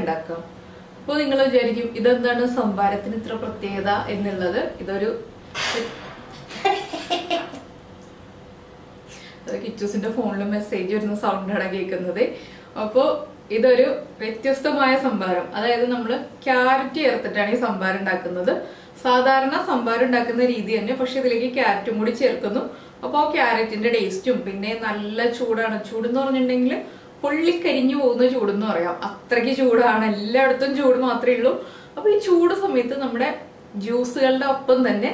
ഉണ്ടാക്കാം അപ്പോൾ നിങ്ങൾ വിചാരിക്കും ഇതെന്താണ് സംഭാരത്തിന് ഇത്ര പ്രത്യേകത എന്നുള്ളത്? ഇതൊരു കിച്ചൂസിന്റെ ഫോണിൽ മെസ്സേജ് വരുന്ന സൗണ്ടാണ് കേൾക്കുന്നത്. അപ്പോൾ ഇതൊരു വ്യത്യസ്തമായ സംഭാരം. അതായത് നമ്മൾ ക്യാരറ്റ് ചേർത്തിട്ടാണ് ഈ സംഭാരം ഉണ്ടാക്കുന്നത്. സാധാരണ സംഭാരം ഉണ്ടാക്കുന്ന രീതി തന്നെ പക്ഷെ ഇതിലേക്ക് ക്യാരറ്റും കൂടി ചേർക്കുന്നു. അപ്പോൾ ക്യാരറ്റിന്റെ ടേസ്റ്റും പിന്നെ നല്ല ചൂടാണ്. ചൂടെന്ന് പറഞ്ഞിട്ടുണ്ടെങ്കിൽ പൊള്ളിക്കരിഞ്ഞു പോകുന്ന ചൂടെന്ന് പറയാം. അത്രയ്ക്ക് ചൂടാണ്. എല്ലായിടത്തും ചൂട് മാത്രമേ ഉള്ളൂ. അപ്പൊ ഈ ചൂട് സമയത്ത് നമ്മുടെ ജ്യൂസുകളുടെ ഒപ്പം തന്നെ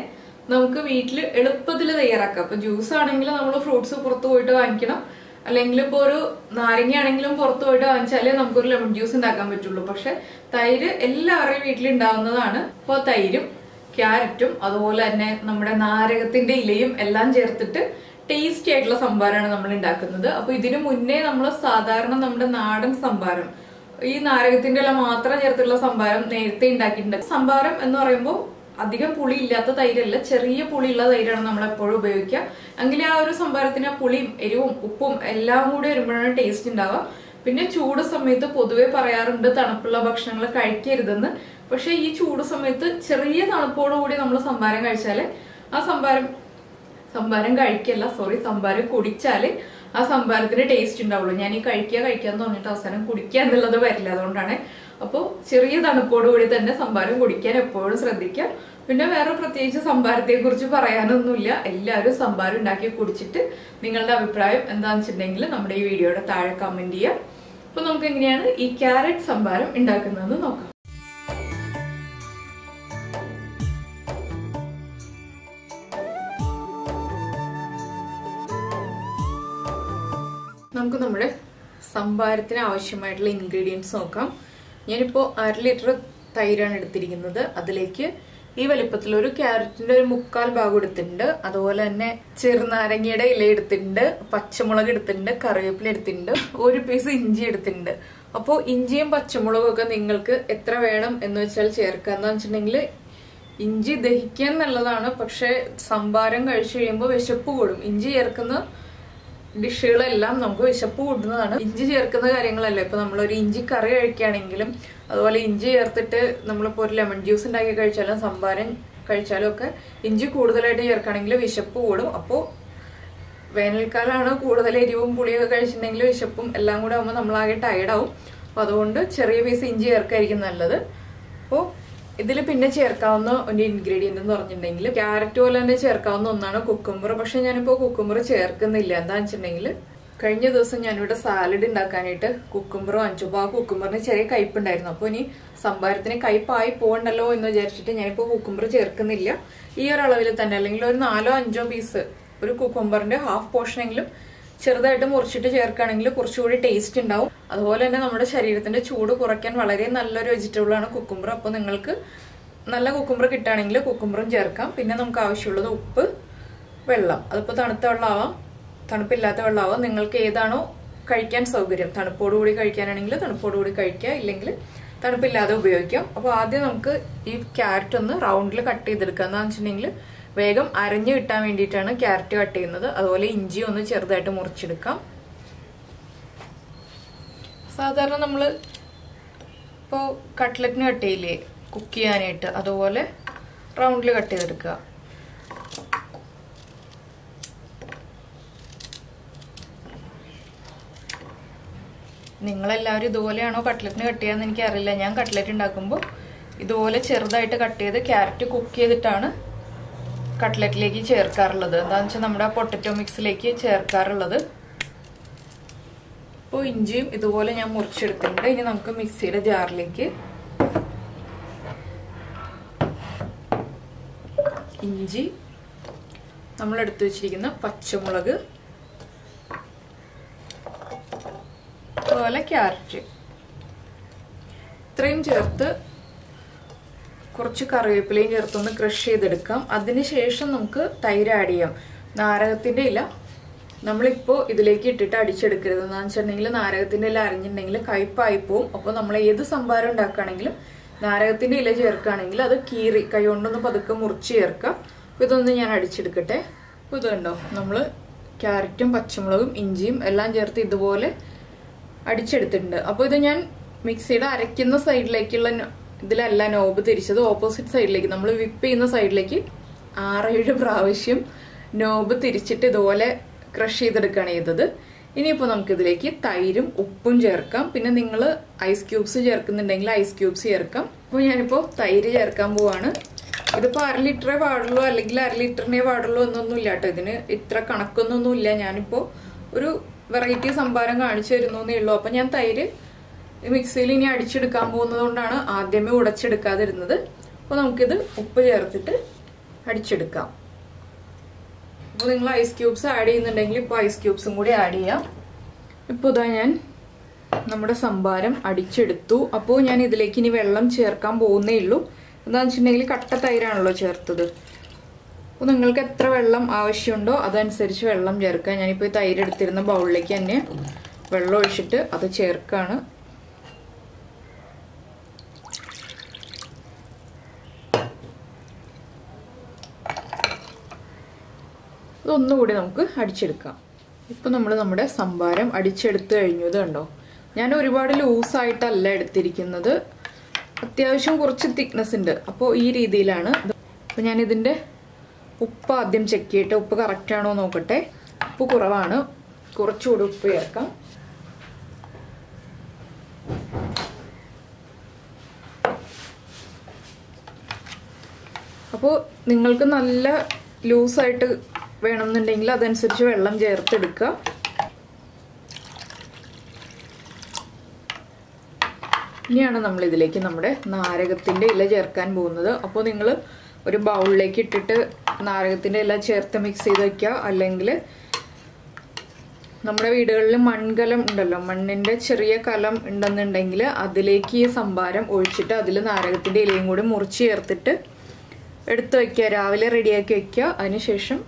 നമുക്ക് വീട്ടിൽ എളുപ്പത്തിൽ തയ്യാറാക്കാം. അപ്പൊ ജ്യൂസ് ആണെങ്കിൽ നമ്മൾ ഫ്രൂട്ട്സ് പുറത്ത് പോയിട്ട് വാങ്ങിക്കണം. അല്ലെങ്കിൽ ഇപ്പൊ ഒരു നാരങ്ങ ആണെങ്കിലും പുറത്ത് പോയിട്ട് വാങ്ങിച്ചാലേ നമുക്കൊരു ലെമൺ ജ്യൂസ് ഉണ്ടാക്കാൻ പറ്റുള്ളൂ. പക്ഷെ തൈര് എല്ലാവരുടെയും വീട്ടിൽ ഉണ്ടാവുന്നതാണ്. അപ്പോൾ തൈരും ക്യാരറ്റും അതുപോലെ തന്നെ നമ്മുടെ നാരകത്തിന്റെ ഇലയും എല്ലാം ചേർത്തിട്ട് ടേസ്റ്റി ആയിട്ടുള്ള സംഭാരമാണ് നമ്മൾ ഉണ്ടാക്കുന്നത്. അപ്പൊ ഇതിനു മുന്നേ നമ്മൾ സാധാരണ നമ്മുടെ നാടൻ സംഭാരം ഈ നാരകത്തിന്റെ ഇല മാത്രം ചേർത്തുള്ള സംഭാരം നേരത്തെ ഉണ്ടാക്കിയിട്ടുണ്ട്. സംഭാരം എന്ന് പറയുമ്പോൾ അധികം പുളി ഇല്ലാത്ത തൈരല്ല ചെറിയ പുളിയുള്ള തൈരാണ് നമ്മൾ എപ്പോഴും ഉപയോഗിക്കുക. എങ്കിൽ ആ ഒരു സംഭാരത്തിന് ആ പുളിയും എരിവും ഉപ്പും എല്ലാം കൂടി വരുമ്പോഴാണ് ടേസ്റ്റ് ഉണ്ടാവുക. പിന്നെ ചൂട് സമയത്ത് പൊതുവെ പറയാറുണ്ട് തണുപ്പുള്ള ഭക്ഷണങ്ങൾ കഴിക്കരുതെന്ന്. പക്ഷെ ഈ ചൂട് സമയത്ത് ചെറിയ തണുപ്പോടുകൂടി നമ്മൾ സംഭാരം കഴിച്ചാൽ ആ സംഭാരം സംഭാരം കഴിക്കല്ല സോറി സംഭാരം കുടിച്ചാൽ ആ സംഭാരത്തിന് ടേസ്റ്റ് ഉണ്ടാവുള്ളൂ. ഞാൻ ഈ കഴിക്കുക കഴിക്കാന്ന് പറഞ്ഞിട്ട് അവസാനം കുടിക്കുക എന്നുള്ളത് വരില്ല. അതുകൊണ്ടാണ് അപ്പോൾ ചെറിയ തണുപ്പോടുകൂടി തന്നെ സംഭാരം കുടിക്കാൻ എപ്പോഴും ശ്രദ്ധിക്കുക. പിന്നെ വേറെ പ്രത്യേകിച്ച് സംഭാരത്തെ കുറിച്ച് പറയാനൊന്നുമില്ല. എല്ലാവരും സംഭാരം ഉണ്ടാക്കി കുടിച്ചിട്ട് നിങ്ങളുടെ അഭിപ്രായം എന്താണെന്ന് വെച്ചിട്ടുണ്ടെങ്കിൽ നമ്മുടെ ഈ വീഡിയോയുടെ താഴെ കമന്റ് ചെയ്യാം അപ്പോൾ നമുക്ക് എങ്ങനെയാണ് ഈ ക്യാരറ്റ് സംഭാരം ഉണ്ടാക്കുന്നതെന്ന് നോക്കാം. നമുക്ക് നമ്മുടെ സംഭാരത്തിന് ആവശ്യമായിട്ടുള്ള ഇൻഗ്രീഡിയൻസ് നോക്കാം. ഞാനിപ്പോൾ അര ലിറ്റർ തൈരാണ് എടുത്തിരിക്കുന്നത്. അതിലേക്ക് ഈ വലിപ്പത്തിൽ ഒരു ക്യാരറ്റിന്റെ ഒരു മുക്കാൽ ഭാഗം എടുത്തിട്ടുണ്ട്. അതുപോലെ തന്നെ ചെറുനാരങ്ങയുടെ ഇല എടുത്തിട്ടുണ്ട്. പച്ചമുളക് എടുത്തിട്ടുണ്ട്. കറിവേപ്പില എടുത്തിട്ടുണ്ട്. ഒരു പീസ് ഇഞ്ചി എടുത്തിട്ടുണ്ട്. അപ്പോൾ ഇഞ്ചിയും പച്ചമുളകും ഒക്കെ നിങ്ങൾക്ക് എത്ര വേണം എന്ന് വെച്ചാൽ ചേർക്കാന്ന് വെച്ചിട്ടുണ്ടെങ്കിൽ ഇഞ്ചി ദഹിക്കാൻ നല്ലതാണ്. പക്ഷെ സംഭാരം കഴിച്ചു കഴിയുമ്പോൾ വിശപ്പ് കൂടും. ഇഞ്ചി ചേർക്കുന്ന ഡിഷുകളെല്ലാം നമുക്ക് വിശപ്പ് കൂടുന്നതാണ് ഇഞ്ചി ചേർക്കുന്ന കാര്യങ്ങളല്ല? ഇപ്പൊ നമ്മളൊരു ഇഞ്ചി കറി കഴിക്കുകയാണെങ്കിലും അതുപോലെ ഇഞ്ചി ചേർത്തിട്ട് നമ്മളിപ്പോൾ ഒരു ലെമൺ ജ്യൂസ് ഉണ്ടാക്കി കഴിച്ചാലും സംഭാരം കഴിച്ചാലും ഒക്കെ ഇഞ്ചി കൂടുതലായിട്ട് ചേർക്കുകയാണെങ്കിൽ വിശപ്പ് കൂടും. അപ്പോൾ വേനൽക്കാലമാണ് കൂടുതൽ എരിവും പുളിയൊക്കെ കഴിച്ചിട്ടുണ്ടെങ്കിൽ വിശപ്പും എല്ലാം കൂടെ ആകുമ്പോൾ നമ്മളാകെ ടയർഡാവും അപ്പോൾ അതുകൊണ്ട് ചെറിയ പീസ് ഇഞ്ചി ചേർക്കായിരിക്കും നല്ലത്. ഇതിൽ പിന്നെ ചേർക്കാവുന്ന ഒരു ഇൻഗ്രീഡിയന്റ് എന്ന് പറഞ്ഞിട്ടുണ്ടെങ്കിൽ ക്യാരറ്റ് പോലെ തന്നെ ചേർക്കാവുന്ന ഒന്നാണ് കുക്കുംബർ പക്ഷെ ഞാനിപ്പോൾ കുക്കുംബർ ചേർക്കുന്നില്ല. എന്താണെന്ന് വെച്ചിട്ടുണ്ടെങ്കിൽ കഴിഞ്ഞ ദിവസം ഞാനിവിടെ സാലഡ് ഉണ്ടാക്കാനായിട്ട് കുക്കുംബർ വാങ്ങിച്ചപ്പോൾ ആ കുക്കുംബറിന് ചെറിയ കയ്പുണ്ടായിരുന്നു. അപ്പോൾ ഇനി സംഭാരത്തിന് കയ്പായി പോകണ്ടല്ലോ എന്ന് വിചാരിച്ചിട്ട് ഞാനിപ്പോൾ കുക്കുംബർ ചേർക്കുന്നില്ല. ഈ ഒരു അളവിൽ തന്നെ അല്ലെങ്കിൽ ഒരു നാലോ അഞ്ചോ പീസ് ഒരു കുക്കുംബറിന്റെ ഹാഫ് പോർഷനെങ്കിലും ചെറുതായിട്ട് മുറിച്ചിട്ട് ചേർക്കുകയാണെങ്കിൽ കുറച്ചുകൂടി ടേസ്റ്റ് ഉണ്ടാവും. അതുപോലെ തന്നെ നമ്മുടെ ശരീരത്തിന്റെ ചൂട് കുറയ്ക്കാൻ വളരെ നല്ലൊരു വെജിറ്റബിൾ ആണ് കുക്കുംബർ അപ്പോൾ നിങ്ങൾക്ക് നല്ല കുക്കുംബർ കിട്ടുകയാണെങ്കിൽ കുക്കുംബറും ചേർക്കാം. പിന്നെ നമുക്ക് ആവശ്യമുള്ളത് ഉപ്പ് വെള്ളം. അതിപ്പോൾ തണുത്ത വെള്ളമാവാം. തണുപ്പില്ലാത്ത വെള്ളമാവാം. നിങ്ങൾക്ക് ഏതാണോ കഴിക്കാൻ സൗകര്യം. തണുപ്പോടുകൂടി കഴിക്കാനാണെങ്കിൽ തണുപ്പോടുകൂടി കഴിക്കുക. ഇല്ലെങ്കിൽ തണുപ്പില്ലാതെ ഉപയോഗിക്കാം. അപ്പോൾ ആദ്യം നമുക്ക് ഈ ക്യാരറ്റ് ഒന്ന് റൗണ്ടിൽ കട്ട് ചെയ്തെടുക്കുക. എന്താണെന്ന് വെച്ചിട്ടുണ്ടെങ്കിൽ വേഗം അരഞ്ഞു കിട്ടാൻ വേണ്ടിയിട്ടാണ് ക്യാരറ്റ് കട്ട് ചെയ്യുന്നത്. അതുപോലെ ഇഞ്ചി ഒന്ന് ചെറുതായിട്ട് മുറിച്ചെടുക്കാം. സാധാരണ നമ്മൾ ഇപ്പോൾ കട്ട്ലറ്റിന് കട്ട് ചെയ്യില്ലേ? കുക്ക് ചെയ്യാനായിട്ട്. അതുപോലെ റൗണ്ടിൽ കട്ട് ചെയ്തെടുക്കുക. നിങ്ങളെല്ലാവരും ഇതുപോലെയാണോ കട്ട്ലറ്റിന് കട്ട് ചെയ്യാന്ന് എനിക്കറിയില്ല. ഞാൻ കട്ട്ലറ്റ് ഉണ്ടാക്കുമ്പോൾ ഇതുപോലെ ചെറുതായിട്ട് കട്ട് ചെയ്ത് ക്യാരറ്റ് കുക്ക് ചെയ്തിട്ടാണ് കട്ട്ലറ്റിലേക്ക് ചേർക്കാറുള്ളത്. എന്താണെന്ന് വെച്ചാൽ നമ്മുടെ പൊട്ടറ്റോ മിക്സിലേക്ക് ചേർക്കാറുള്ളത്. ഇപ്പോൾ ഇഞ്ചിയും ഇതുപോലെ ഞാൻ മുറിച്ചെടുത്തിട്ടുണ്ട്. ഇനി നമുക്ക് മിക്സിയുടെ ജാറിലേക്ക് ഇഞ്ചി നമ്മൾ എടുത്തു വെച്ചിരിക്കുന്ന പച്ചമുളക് അതുപോലെ ക്യാരറ്റ്. ഇത്രയും ചേർത്ത് കുറച്ച് കറിവേപ്പിലയും ചേർത്തൊന്ന് ക്രഷ് ചെയ്തെടുക്കാം. അതിനുശേഷം നമുക്ക് തൈര് ആഡ് ചെയ്യാം. നാരകത്തിന്റെ ഇല നമ്മളിപ്പോൾ ഇതിലേക്ക് ഇട്ടിട്ട് അടിച്ചെടുക്കരുത്. എന്ന് വെച്ചിട്ടുണ്ടെങ്കിൽ നാരകത്തിന്റെ ഇല അരിഞ്ഞിട്ടുണ്ടെങ്കിൽ കയ്പായി പോവും. അപ്പോൾ നമ്മൾ ഏത് സംഭാരം ഉണ്ടാക്കുകയാണെങ്കിലും നാരകത്തിന്റെ ഇല ചേർക്കുകയാണെങ്കിൽ അത് കീറി കൈ കൊണ്ടൊന്ന് പതുക്കെ മുറിച്ച് ചേർക്കാം. അപ്പോൾ ഇതൊന്ന് ഞാൻ അടിച്ചെടുക്കട്ടെ. അപ്പോൾ ഇത് കണ്ടോ നമ്മൾ ക്യാരറ്റും പച്ചമുളകും ഇഞ്ചിയും എല്ലാം ചേർത്ത് ഇതുപോലെ അടിച്ചെടുത്തിട്ടുണ്ട്. അപ്പോൾ ഇത് ഞാൻ മിക്സിയുടെ അരയ്ക്കുന്ന സൈഡിലേക്കുള്ള ഇതിലല്ല നോബ് തിരിച്ചത്. ഓപ്പോസിറ്റ് സൈഡിലേക്ക് നമ്മൾ വിപ്പ് ചെയ്യുന്ന സൈഡിലേക്ക് ആറേഴ് പ്രാവശ്യം നോബ് തിരിച്ചിട്ട് ഇതുപോലെ ക്രഷ് ചെയ്തെടുക്കുകയാണ് ചെയ്തത്. ഇനിയിപ്പോൾ നമുക്കിതിലേക്ക് തൈരും ഉപ്പും ചേർക്കാം. പിന്നെ നിങ്ങൾ ഐസ് ക്യൂബ്സ് ചേർക്കുന്നുണ്ടെങ്കിൽ ഐസ് ക്യൂബ്സ് ചേർക്കാം. അപ്പോൾ ഞാനിപ്പോൾ തൈര് ചേർക്കാൻ പോവാണ്. ഇതിപ്പോൾ അര ലിറ്ററേ പാടുള്ളൂ അല്ലെങ്കിൽ അര ലിറ്ററിനേ പാടുള്ളൂ എന്നൊന്നും ഇല്ല കേട്ടോ. ഇതിന് ഇത്ര കണക്കൊന്നൊന്നും ഇല്ല ഞാനിപ്പോൾ ഒരു വെറൈറ്റി സംഭാരം കാണിച്ചു തരുന്നു എന്നേ ഉള്ളൂ. അപ്പം ഞാൻ തൈര് മിക്സിയിൽ ഇനി അടിച്ചെടുക്കാൻ പോകുന്നത് കൊണ്ടാണ് ആദ്യമേ ഉടച്ചെടുക്കാതിരുന്നത്. അപ്പോൾ നമുക്കിത് ഉപ്പ് ചേർത്തിട്ട് അടിച്ചെടുക്കാം. അപ്പോൾ നിങ്ങൾ ഐസ് ക്യൂബ്സ് ആഡ് ചെയ്യുന്നുണ്ടെങ്കിൽ ഇപ്പൊ ഐസ് ക്യൂബ്സും കൂടി ആഡ് ചെയ്യാം. ഇപ്പോൾ ഇതാ ഞാൻ നമ്മുടെ സംഭാരം അടിച്ചെടുത്തു. അപ്പോൾ ഞാൻ ഇതിലേക്ക് ഇനി വെള്ളം ചേർക്കാൻ പോകുന്നേ ഉള്ളൂ. എന്താണെന്ന് വെച്ചിട്ടുണ്ടെങ്കിൽ കട്ട തൈരാണല്ലോ ചേർത്തത്. അപ്പോൾ നിങ്ങൾക്ക് എത്ര വെള്ളം ആവശ്യമുണ്ടോ അതനുസരിച്ച് വെള്ളം ചേർക്കുക. ഞാനിപ്പോൾ ഈ തൈര് എടുത്തിരുന്ന ബൗളിലേക്ക് തന്നെ വെള്ളം ഒഴിച്ചിട്ട് അത് ചേർക്കാണ്. ഇതൊന്നുകൂടി നമുക്ക് അടിച്ചെടുക്കാം. ഇപ്പം നമ്മൾ നമ്മുടെ സംഭാരം അടിച്ചെടുത്ത് കഴിഞ്ഞത് കണ്ടോ? ഞാൻ ഒരുപാട് ലൂസായിട്ടല്ല എടുത്തിരിക്കുന്നത്. അത്യാവശ്യം കുറച്ച് തിക്നെസ് ഉണ്ട്. അപ്പോൾ ഈ രീതിയിലാണ് അപ്പോൾ ഞാനിതിന്റെ ഉപ്പ് ആദ്യം ചെക്ക് ചെയ്തിട്ട് ഉപ്പ് കറക്റ്റ് ആണോ നോക്കട്ടെ. ഉപ്പ് കുറവാണ്. കുറച്ചുകൂടി ഉപ്പ് ചേർക്കാം. അപ്പോൾ നിങ്ങൾക്ക് നല്ല ലൂസായിട്ട് വേണമെന്നുണ്ടെങ്കിൽ അതനുസരിച്ച് വെള്ളം ചേർത്തെടുക്കുക. ഇനിയാണ് നമ്മൾ ഇതിലേക്ക് നമ്മുടെ നാരകത്തിന്റെ ഇല ചേർക്കാൻ പോകുന്നത്. അപ്പോൾ നിങ്ങൾ ഒരു ബൗളിലേക്ക് ഇട്ടിട്ട് നാരകത്തിന്റെ ഇല ചേർത്ത് മിക്സ് ചെയ്ത് വയ്ക്കുക അല്ലെങ്കിൽ നമ്മുടെ വീടുകളിൽ മൺകലം ഉണ്ടല്ലോ മണ്ണിന്റെ ചെറിയ കലം ഉണ്ടെന്നുണ്ടെങ്കിൽ അതിലേക്ക് ഈ സംഭാരം ഒഴിച്ചിട്ട് അതിൽ നാരകത്തിന്റെ ഇലയും കൂടി മുറിച്ച് ചേർത്തിട്ട് എടുത്ത് വയ്ക്കുക രാവിലെ റെഡിയാക്കി വയ്ക്കുക അതിനുശേഷം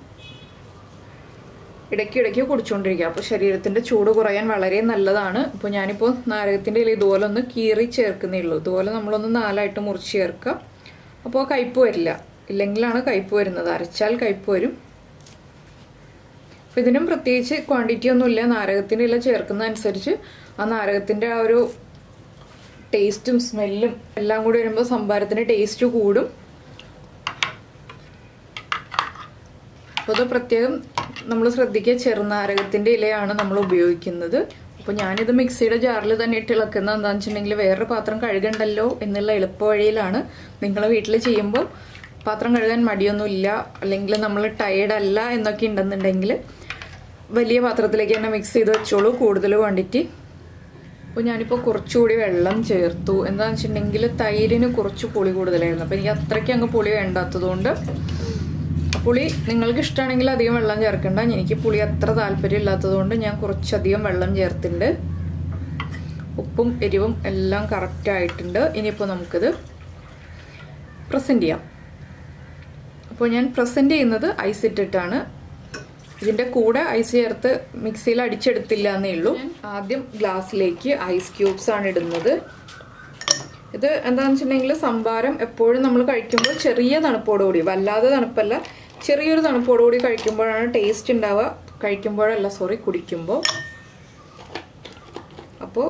ഇടയ്ക്കിടയ്ക്ക് കുടിച്ചുകൊണ്ടിരിക്കുക അപ്പോൾ ശരീരത്തിന്റെ ചൂട് കുറയാൻ വളരെ നല്ലതാണ്. ഇപ്പോൾ ഞാനിപ്പോൾ നാരകത്തിന്റെ ഇല ഇതുപോലെ ഒന്ന് കീറി ചേർക്കുന്നേ ഉള്ളൂ. ഇതുപോലെ നമ്മളൊന്ന് നാലായിട്ട് മുറിച്ച് ചേർക്കുക അപ്പോൾ കയ്പ്പ് വരില്ല. ഇല്ലെങ്കിലാണ് കയ്പ്പ് വരുന്നത്. അരച്ചാൽ കയ്പ്പ് വരും. അപ്പോൾ ഇതിനും പ്രത്യേകിച്ച് ക്വാണ്ടിറ്റി ഒന്നുമില്ല നാരകത്തിന്റെ ഇല ചേർക്കുന്നതനുസരിച്ച് ആ നാരകത്തിന്റെ ആ ഒരു ടേസ്റ്റും സ്മെല്ലും എല്ലാം കൂടി വരുമ്പോൾ സംഭാരത്തിന്റെ ടേസ്റ്റ് കൂടും. അപ്പോൾ അത് പ്രത്യേകം നമ്മൾ ശ്രദ്ധിക്കുക ചെറുനാരകത്തിന്റെ ഇലയാണ് നമ്മൾ ഉപയോഗിക്കുന്നത്. അപ്പോൾ ഞാനിത് മിക്സിയുടെ ജാറിൽ തന്നെ ഇട്ട് ഇളക്കുന്ന എന്താണെന്ന് വെച്ചിട്ടുണ്ടെങ്കിൽ വേറൊരു പാത്രം കഴുകണ്ടല്ലോ എന്നുള്ള എളുപ്പ വഴിയിലാണ് നിങ്ങൾ വീട്ടിൽ ചെയ്യുമ്പോൾ പാത്രം കഴുകാൻ മടിയൊന്നുമില്ല അല്ലെങ്കിൽ നമ്മൾ ടയേർഡ് അല്ല എന്നൊക്കെ ഉണ്ടെന്നുണ്ടെങ്കിൽ വലിയ പാത്രത്തിലേക്ക് തന്നെ മിക്സ് ചെയ്ത് വെച്ചോളൂ കൂടുതൽ ക്വാണ്ടിറ്റി അപ്പോൾ ഞാനിപ്പോൾ കുറച്ചുകൂടി വെള്ളം ചേർത്തു. എന്താണെന്ന് വെച്ചിട്ടുണ്ടെങ്കിൽ തൈരിന് കുറച്ച് പുളി കൂടുതലായിരുന്നു. അപ്പോൾ എനിക്ക് അത്രയ്ക്ക് അങ്ങ് പുളി വേണ്ടാത്തതുകൊണ്ട് പുളി നിങ്ങൾക്ക് ഇഷ്ടമാണെങ്കിൽ അധികം വെള്ളം ചേർക്കണ്ട. എനിക്ക് പുളി അത്ര താല്പര്യം ഇല്ലാത്തതുകൊണ്ട് ഞാൻ കുറച്ചധികം വെള്ളം ചേർത്തിട്ടുണ്ട്. ഉപ്പും എരിവും എല്ലാം കറക്റ്റ് ആയിട്ടുണ്ട്. ഇനിയിപ്പോൾ നമുക്കിത് പ്രസന്റ് ചെയ്യാം. അപ്പോൾ ഞാൻ പ്രസന്റ് ചെയ്യുന്നത് ഐസ് ഇട്ടിട്ടാണ്. ഇതിന്റെ കൂടെ ഐസ് ചേർത്ത് മിക്സിയിൽ അടിച്ചെടുത്തില്ല എന്നേ ഉള്ളൂ. ആദ്യം ഗ്ലാസ്സിലേക്ക് ഐസ് ക്യൂബ്സ് ആണ് ഇടുന്നത്. ഇത് എന്താണെന്ന് വെച്ചിട്ടുണ്ടെങ്കിൽ സംഭാരം എപ്പോഴും നമ്മൾ കഴിക്കുമ്പോൾ ചെറിയ തണുപ്പോടുകൂടി വല്ലാതെ തണുപ്പല്ല. ചെറിയൊരു തണുപ്പോടുകൂടി കഴിക്കുമ്പോഴാണ് ടേസ്റ്റ് ഉണ്ടാവുക. കഴിക്കുമ്പോഴല്ല സോറി കുടിക്കുമ്പോൾ അപ്പോൾ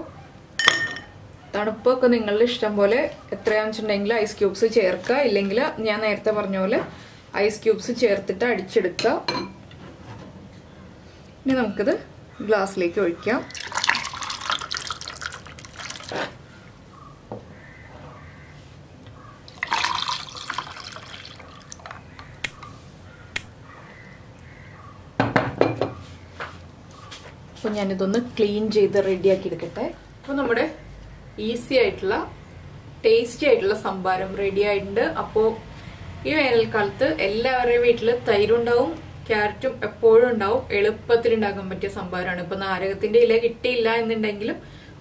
തണുപ്പൊക്കെ നിങ്ങളുടെ ഇഷ്ടം പോലെ എത്രയാണെന്ന് വെച്ചിട്ടുണ്ടെങ്കിൽ ഐസ് ക്യൂബ്സ് ചേർക്കുക. ഇല്ലെങ്കിൽ ഞാൻ നേരത്തെ പറഞ്ഞ പോലെ ഐസ് ക്യൂബ്സ് ചേർത്തിട്ട് അടിച്ചെടുക്കുക. ഇനി നമുക്കിത് ഗ്ലാസ്സിലേക്ക് ഒഴിക്കാം. അപ്പോൾ ഞാനിതൊന്ന് ക്ലീൻ ചെയ്ത് റെഡിയാക്കി എടുക്കട്ടെ. അപ്പോൾ നമ്മുടെ ഈസി ആയിട്ടുള്ള ടേസ്റ്റി ആയിട്ടുള്ള സംഭാരം റെഡി ആയിട്ടുണ്ട്. അപ്പോൾ ഈ വേനൽക്കാലത്ത് എല്ലാവരുടെയും വീട്ടിൽ തൈരുണ്ടാവും ക്യാരറ്റും എപ്പോഴും ഉണ്ടാവും. എളുപ്പത്തിൽ ഉണ്ടാക്കാൻ പറ്റിയ സംഭാരമാണ്. ഇപ്പൊ നാരകത്തിന്റെ ഇല കിട്ടിയില്ല എന്നുണ്ടെങ്കിലും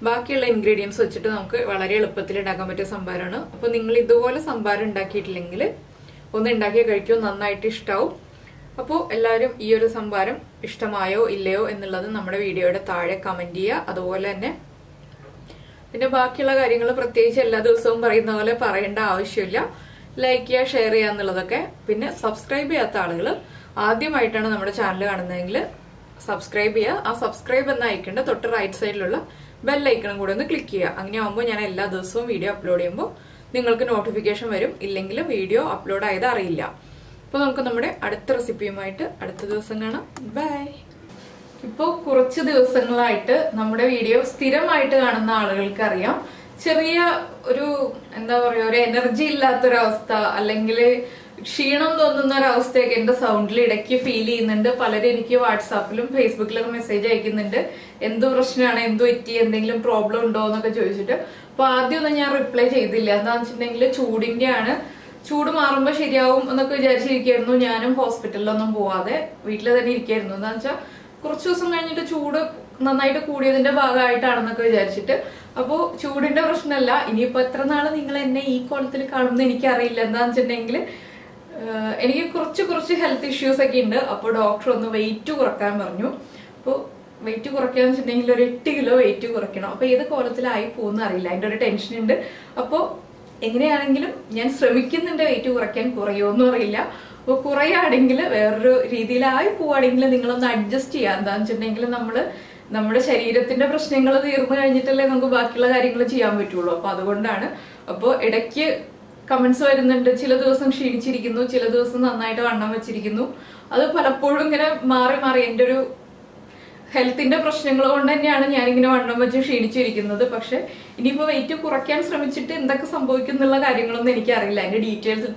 ബാക്കിയുള്ള ഇൻഗ്രീഡിയൻസ് വെച്ചിട്ട് നമുക്ക് വളരെ എളുപ്പത്തിൽ ഉണ്ടാക്കാൻ പറ്റിയ സംഭാരമാണ്. അപ്പൊ നിങ്ങൾ ഇതുപോലെ സംഭാരം ഉണ്ടാക്കിയിട്ടില്ലെങ്കിൽ ഒന്ന് ഉണ്ടാക്കി കഴിക്കും നന്നായിട്ട് ഇഷ്ടാവും. അപ്പോൾ എല്ലാവരും ഈ ഒരു സംഭാരം ഇഷ്ടമായോ ഇല്ലയോ എന്നുള്ളത് നമ്മുടെ വീഡിയോയുടെ താഴെ കമന്റ് ചെയ്യുക. അതുപോലെ തന്നെ പിന്നെ ബാക്കിയുള്ള കാര്യങ്ങൾ പ്രത്യേകിച്ച് എല്ലാ ദിവസവും പറയുന്ന പോലെ പറയേണ്ട ആവശ്യമില്ല. ലൈക്ക് ചെയ്യുക ഷെയർ ചെയ്യുക എന്നുള്ളതൊക്കെ. പിന്നെ സബ്സ്ക്രൈബ് ചെയ്യാത്ത ആളുകൾ ആദ്യമായിട്ടാണ് നമ്മുടെ ചാനൽ കാണുന്നതെങ്കിൽ സബ്സ്ക്രൈബ് ചെയ്യുക. ആ സബ്സ്ക്രൈബ് എന്ന അയക്കേണ്ട തൊട്ട് റൈറ്റ് സൈഡിലുള്ള ബെൽ ബെല്ലൈക്കണം കൂടെ ഒന്ന് ക്ലിക്ക് ചെയ്യുക. അങ്ങനെ ആകുമ്പോൾ ഞാൻ എല്ലാ ദിവസവും വീഡിയോ അപ്ലോഡ് ചെയ്യുമ്പോൾ നിങ്ങൾക്ക് നോട്ടിഫിക്കേഷൻ വരും. ഇല്ലെങ്കിൽ വീഡിയോ അപ്ലോഡ് ആയത് അറിയില്ല. അപ്പോൾ നമുക്ക് നമ്മുടെ അടുത്ത റെസിപ്പിയുമായിട്ട് അടുത്ത ദിവസം കാണാം. ബൈ ഇപ്പോൾ കുറച്ച് ദിവസങ്ങളായിട്ട് നമ്മുടെ വീഡിയോ സ്ഥിരമായിട്ട് കാണുന്ന ആളുകൾക്ക് അറിയാം ചെറിയ ഒരു എന്താ പറയുക ഒരു എനർജി ഇല്ലാത്തൊരവസ്ഥ അല്ലെങ്കിൽ ക്ഷീണം തോന്നുന്ന ഒരവസ്ഥയൊക്കെ എന്റെ സൗണ്ടിൽ ഇടയ്ക്ക് ഫീൽ ചെയ്യുന്നുണ്ട്. പലരും എനിക്ക് വാട്സാപ്പിലും ഫേസ്ബുക്കിലും മെസ്സേജ് അയക്കുന്നുണ്ട്. എന്ത് പ്രശ്നമാണ് എന്ത് പറ്റി? എന്തെങ്കിലും പ്രോബ്ലം ഉണ്ടോ? എന്നൊക്കെ ചോദിച്ചിട്ട്. അപ്പൊ ആദ്യമൊന്നും ഞാൻ റിപ്ലൈ ചെയ്തില്ല. എന്താണെന്ന് വെച്ചിട്ടുണ്ടെങ്കിൽ ചൂടിന്റെ ആണ് ചൂട് മാറുമ്പോൾ ശരിയാവും എന്നൊക്കെ വിചാരിച്ചിരിക്കായിരുന്നു. ഞാനും ഹോസ്പിറ്റലിലൊന്നും പോവാതെ വീട്ടിൽ തന്നെ ഇരിക്കായിരുന്നു. എന്താ വെച്ചാൽ കുറച്ച് ദിവസം കഴിഞ്ഞിട്ട് ചൂട് നന്നായിട്ട് കൂടിയതിന്റെ ഭാഗമായിട്ടാണെന്നൊക്കെ വിചാരിച്ചിട്ട്. അപ്പോ ചൂടിന്റെ പ്രശ്നമല്ല ഇനിയിപ്പോ എത്ര നാൾ നിങ്ങൾ എന്നെ ഈ കോലത്തിൽ കാണുമെന്ന് എനിക്കറിയില്ല. എന്താന്ന് വെച്ചിട്ടുണ്ടെങ്കിൽ എനിക്ക് കുറച്ച് കുറച്ച് ഹെൽത്ത് ഇഷ്യൂസ് ഒക്കെ ഉണ്ട്. അപ്പോൾ ഡോക്ടർ ഒന്ന് വെയിറ്റ് കുറയ്ക്കാൻ പറഞ്ഞു. അപ്പോൾ വെയിറ്റ് കുറയ്ക്കാന്ന് വെച്ചിട്ടുണ്ടെങ്കിൽ ഒരു എട്ട് കിലോ വെയിറ്റ് കുറയ്ക്കണം. അപ്പോൾ ഏത് കോലത്തിലായി പോകുന്ന അറിയില്ല. അതിന്റെ ഒരു ടെൻഷൻ ഉണ്ട്. അപ്പോൾ എങ്ങനെയാണെങ്കിലും ഞാൻ ശ്രമിക്കുന്നുണ്ട് വെയിറ്റ് കുറയ്ക്കാൻ. കുറയുമെന്ന് അറിയില്ല. അപ്പോൾ കുറയാണെങ്കിൽ വേറൊരു രീതിയിലായി പോവാണെങ്കിൽ നിങ്ങളൊന്ന് അഡ്ജസ്റ്റ് ചെയ്യുക എന്താണെന്ന് വെച്ചിട്ടുണ്ടെങ്കിൽ നമ്മൾ നമ്മുടെ ശരീരത്തിന്റെ പ്രശ്നങ്ങൾ തീർന്നു കഴിഞ്ഞിട്ടല്ലേ നമുക്ക് ബാക്കിയുള്ള കാര്യങ്ങൾ ചെയ്യാൻ പറ്റുള്ളൂ. അപ്പോൾ അതുകൊണ്ടാണ്. അപ്പോൾ ഇടയ്ക്ക് കമന്റ്സ് വരുന്നുണ്ട്. ചില ദിവസം ക്ഷീണിച്ചിരിക്കുന്നു. ചില ദിവസം നന്നായിട്ട് വണ്ണം വെച്ചിരിക്കുന്നു. അത് പലപ്പോഴും ഇങ്ങനെ മാറി മാറി എന്റെ ഒരു ഹെൽത്തിന്റെ പ്രശ്നങ്ങൾ കൊണ്ട് തന്നെയാണ് ഞാനിങ്ങനെ വണ്ണം വെച്ച് ക്ഷീണിച്ചിരിക്കുന്നത്. പക്ഷെ ഇനിയിപ്പോ വെയിറ്റ് കുറയ്ക്കാൻ ശ്രമിച്ചിട്ട് എന്തൊക്കെ സംഭവിക്കും എന്നുള്ള കാര്യങ്ങളൊന്നും എനിക്കറിയില്ല. അതിന്റെ ഡീറ്റെയിൽസ്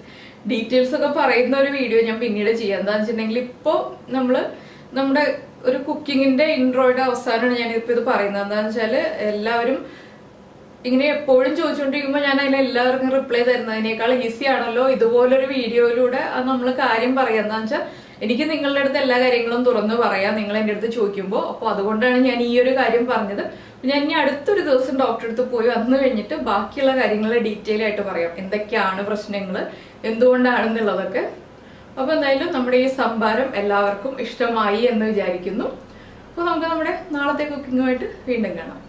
ഡീറ്റെയിൽസ് ഒക്കെ പറയുന്ന ഒരു വീഡിയോ ഞാൻ പിന്നീട് ചെയ്യാം. എന്താന്ന് വെച്ചിട്ടുണ്ടെങ്കിൽ ഇപ്പോ നമ്മൾ നമ്മുടെ ഒരു കുക്കിങ്ങിന്റെ ഇൻട്രോയുടെ അവസാനമാണ് ഞാനിപ്പോ ഇത് പറയുന്നത്. എന്താന്ന് വെച്ചാൽ എല്ലാവരും ഇങ്ങനെ എപ്പോഴും ചോദിച്ചുകൊണ്ടിരിക്കുമ്പോൾ ഞാൻ അതിന് എല്ലാവർക്കും റിപ്ലൈ തരുന്നതിനേക്കാൾ ഈസി ആണല്ലോ ഇതുപോലൊരു വീഡിയോയിലൂടെ അത് നമ്മൾ കാര്യം പറയാം എന്താണെന്ന് വെച്ചാൽ എനിക്ക് നിങ്ങളുടെ അടുത്ത് എല്ലാ കാര്യങ്ങളും തുറന്ന് പറയാം. നിങ്ങൾ എന്റെ അടുത്ത് ചോദിക്കുമ്പോൾ അപ്പോൾ അതുകൊണ്ടാണ് ഞാൻ ഈ ഒരു കാര്യം പറഞ്ഞത്. ഞാൻ ഇനി അടുത്തൊരു ദിവസം ഡോക്ടറെ അടുത്ത് പോയി വന്നു കഴിഞ്ഞിട്ട് ബാക്കിയുള്ള കാര്യങ്ങൾ ഡീറ്റെയിൽ ആയിട്ട് പറയാം. എന്തൊക്കെയാണ് പ്രശ്നങ്ങൾ എന്തുകൊണ്ടാണെന്നുള്ളതൊക്കെ. അപ്പൊ എന്തായാലും നമ്മുടെ ഈ സംഭാരം എല്ലാവർക്കും ഇഷ്ടമായി എന്ന് വിചാരിക്കുന്നു. അപ്പൊ നമുക്ക് നമ്മുടെ നാളത്തെ കുക്കിങ്ങുമായിട്ട് വീണ്ടും കാണാം.